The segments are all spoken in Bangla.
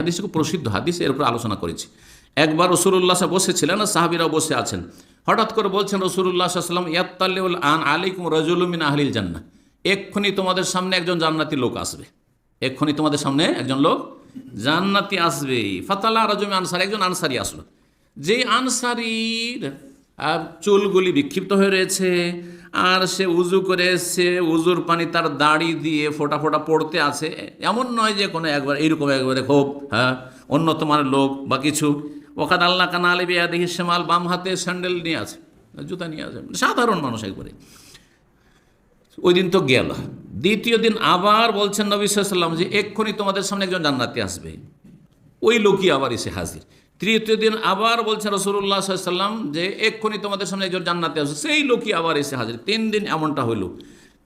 হাদিস খুব প্রসিদ্ধ হাদিস, এর উপর আলোচনা করেছি। একবার রসুল্লাহ সাহেব বসেছিলেন আর সাহাবিরাও বসে আছেন। হঠাৎ করে বলছেন রসুল্লাহ সাল্লাম ইয়াত্তাল্লিউল আন আলাইকুম রাজুলুমিন আহলিল জান্না এক্ষুনি তোমাদের সামনে একজন জান্নাতি লোক আসবে। এক্ষুনি তোমাদের সামনে একজন লোক জান্নাতি আসবে। ফাতালা রাজুমি আনসারি, একজন আনসারি আসলো। যেই আনসারির চুলগুলি বিক্ষিপ্ত হয়ে রয়েছে আর সে উজু করে সে উজুর পানি তার দাড়ি দিয়ে ফোটা ফোটা পড়তে আছে। এমন নয় যে কোনো একবার, এইরকম একবারে হোক হ্যাঁ উন্নত মানের লোক বা কিছু। ওখানে আল্লাহ কানা আলী বিয়া দেখি সেমাল বাম হাতে স্যান্ডেল নিয়ে আছে, জুতা নিয়ে আছে সাধারণ মানুষ একবারে। ওই দিন তো গেল। দ্বিতীয় দিন আবার বলছেন নবী সাল্লাম যে এক্ষুনি তোমাদের সামনে একজন জান্নাতি আসবে। ওই লোকই আবার এসে হাজির। তৃতীয় দিন আবার বলছেন রসুল্লাহ সাল্লাম যে, এক্ষুনি তোমাদের সামনে একজন জান্নাতি আসবে। সেই লোকই আবার এসে হাজির। তিন দিন এমনটা হইল।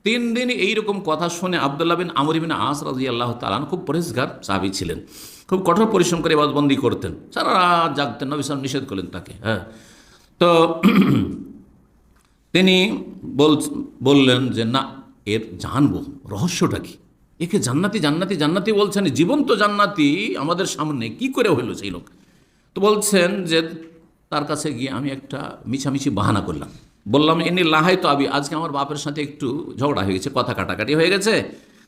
তিন দিন এইরকম কথা শুনে আবদুল্লাহ বিন আমর বিন আস রাজি আল্লাহ তালান খুব পরিষ্কার সাবি ছিলেন। খুব কঠোর পরিশ্রম করে বাদবন্দি করতেন। সারা রাত জাগতেন। নবী সালাম নিষেধ করলেন তাকে। হ্যাঁ। তো তিনি বল বললেন যে, না, এর জানব। রহস্যটা কি? একে জান্নাতি জান্নাতি জান্নাতি বলছেন, জীবন্ত জান্নাতি আমাদের সামনে কি করে হইল সেই লোক? তো বলছেন যে তার কাছে গিয়ে আমি একটা মিছামিছি বাহানা করলাম। বললাম এমনি লাহাই তো আবি, আজকে আমার বাপের সাথে একটু ঝগড়া হয়ে গেছে, কথা কাটাকাটি হয়ে গেছে।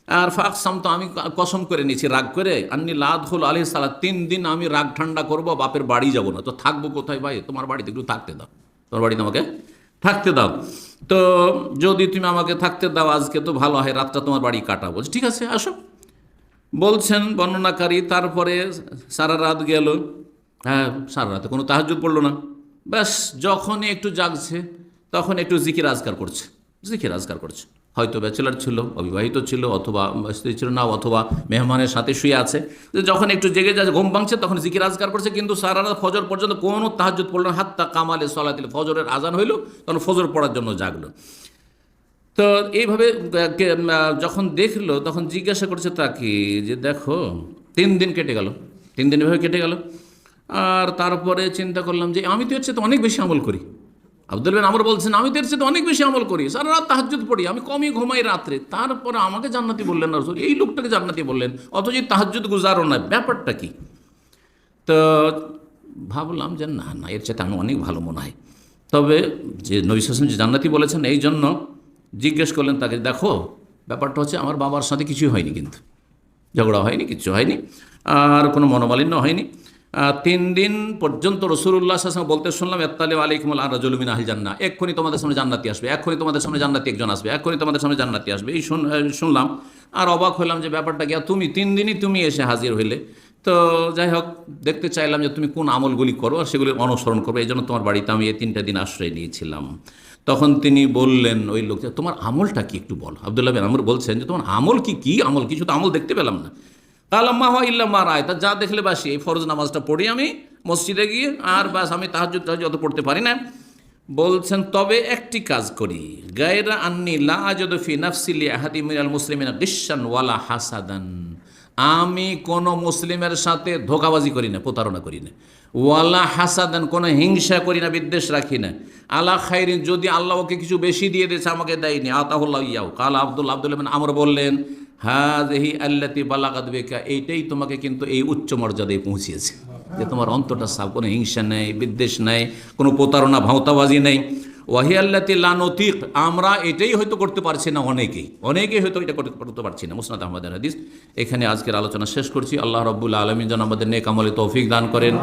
আর ফাকসাম তো আমি কসম করে নিয়েছি, রাগ করে, আন্নি লাদ হল আলি সালা তিন দিন আমি রাগ ঠান্ডা করব, বাপের বাড়ি যাব না। তো থাকব কোথায় ভাই? তোমার বাড়িতে একটু থাকতে দাও। তোমার বাড়িতে আমাকে থাকতে দাও। তো যদি তুমি আমাকে থাকতে দাও, আজকে তো ভালো হয়, রাতটা তোমার বাড়ি কাটাবো। ঠিক আছে, আসো। বলছেন বর্ণনাকারী, তারপরে সারা রাত গেল। হ্যাঁ সারা রাতে কোনো তাহাজুদ পড়ল না। ব্যাস, যখনই একটু জাগছে, তখন একটু জিকির আজকার করছে। জিকির আজকার করছে। হয়তো ব্যাচেলার ছিল, অবিবাহিত ছিল, অথবা স্ত্রী ছিল না, অথবা মেহমানের সাথে শুয়ে আছে। যখন একটু জেগে যাচ্ছে ঘুম ভাঙছে, তখন জিকির আজকার করছে, কিন্তু সারা রাত ফজর পর্যন্ত কোনো তাহাজুদ পড়ল না। হাত্তা কামালে সলা সলাতিল ফজরের আজান হইল, তখন ফজর পড়ার জন্য জাগলো। তো এইভাবে যখন দেখল, তখন জিজ্ঞাসা করছে তাকে যে, দেখো, তিন দিন কেটে গেল। তিন দিন এভাবে কেটে গেল। আর তারপরে চিন্তা করলাম যে আমি তো এর চেয়ে তো অনেক বেশি আমল করি। আব্দুল বিন আমর বলছেন, আমি তো এর চেয়ে তো অনেক বেশি আমল করি। সারা রাত তাহাজুদ পড়ি, আমি কমই ঘুমাই রাত্রে। তারপরে আমাকে জান্নাতি বললেন না এই লোকটাকে জান্নাতি বললেন। অথচ তাহাজুদ গুজারও না, ব্যাপারটা কি? তো ভাবলাম যে না না, এর চাইতে আমি অনেক ভালো মনে হয়। তবে যে নবী যে জান্নাতি বলেছেন, এই জন্য জিজ্ঞেস করলেন তাকে, দেখো, ব্যাপারটা হচ্ছে আমার বাবার সাথে কিছুই হয়নি কিন্তু। ঝগড়া হয়নি কিছু হয়নি, আর কোনো মনোমালিন্য হয়নি। তিন দিন পর্যন্ত রসুল্লাহ আসলাম বলতে শুনলাম এত্তালে আলাইকুম আর রাজুলমিন আহিল জান্না এক্ষুনি তোমাদের সামনে জান্নাতি আসবে, এক্ষুনি তোমাদের সামনে জান্নাতি একজন আসবে, এক্ষুনি তোমাদের সামনে জান্নাতি আসবে। এই শুন- শুনলাম, আর অবাক হলাম যে ব্যাপারটা গিয়া তুমি, তিন দিনই তুমি এসে হাজির হইলে। তো যাই হোক, দেখতে চাইলাম যে তুমি কোন আমলগুলি করো আর সেগুলি অনুসরণ করবে এই জন্য তোমার বাড়িতে আমি এই তিনটা দিন আশ্রয় নিয়েছিলাম। তখন তিনি বললেন, ওই লোক, তোমার আমলটা কি একটু বল? আবদুল্লাহ আমর বলছেন যে, তোমার আমল কি কি আমল? কিছু তো আমল দেখতে পেলাম না। কালাম্মা হয় ইল্লা মা রায়। তা যা দেখলে বাসি এই ফরজ নামাজটা পড়ি আমি, মসজিদে গিয়ে, আর বাস আমি তাহাজুদ তাহাজুদ অত পড়তে পারি না। বলছেন, তবে একটি কাজ করি। গায়রা আন্নি লা আজদফি নাফসিলি আহাদি মিনাল মুসলিমিনা গিসান ওয়ালা হাসাদান। আমি কোনো মুসলিমের সাথে ধোকাবাজি করি না, প্রতারণা করি না। ওয়ালা হাসাদান, কোনো হিংসা করি না, বিদ্বেষ রাখি না। আল্লাহ খাইরিন যদি আল্লাহ ওকে কিছু বেশি দিয়ে দিয়েছে, আমাকে দেয়নি। আতাহুল্লাহ ইয়াও কাল আব্দুল আব্দুল আমর বললেন হাজহি আল্লাতি বালাগাত বেকা, এইটাই তোমাকে কিন্তু এই উচ্চ মর্যাদায় পৌঁছিয়েছে। যে তোমার অন্তরটা সাফ, কোনো হিংসা নেই, বিদ্বেষ নেই, কোনো প্রতারণা, ভাঁওতাবাজি নেই। ওয়াহি আল্লাতি লানতিক আমরা এটাই হয়তো করতে পারছি না অনেকেই। অনেকেই হয়তো এটা করতে পারছি না। মুসনাদ আহমদের হাদিস। এখানে আজকের আলোচনা শেষ করছি। আল্লাহ রব্বুল আলমিন যেন আমাদের নেক আমলে তৌফিক দান করেন।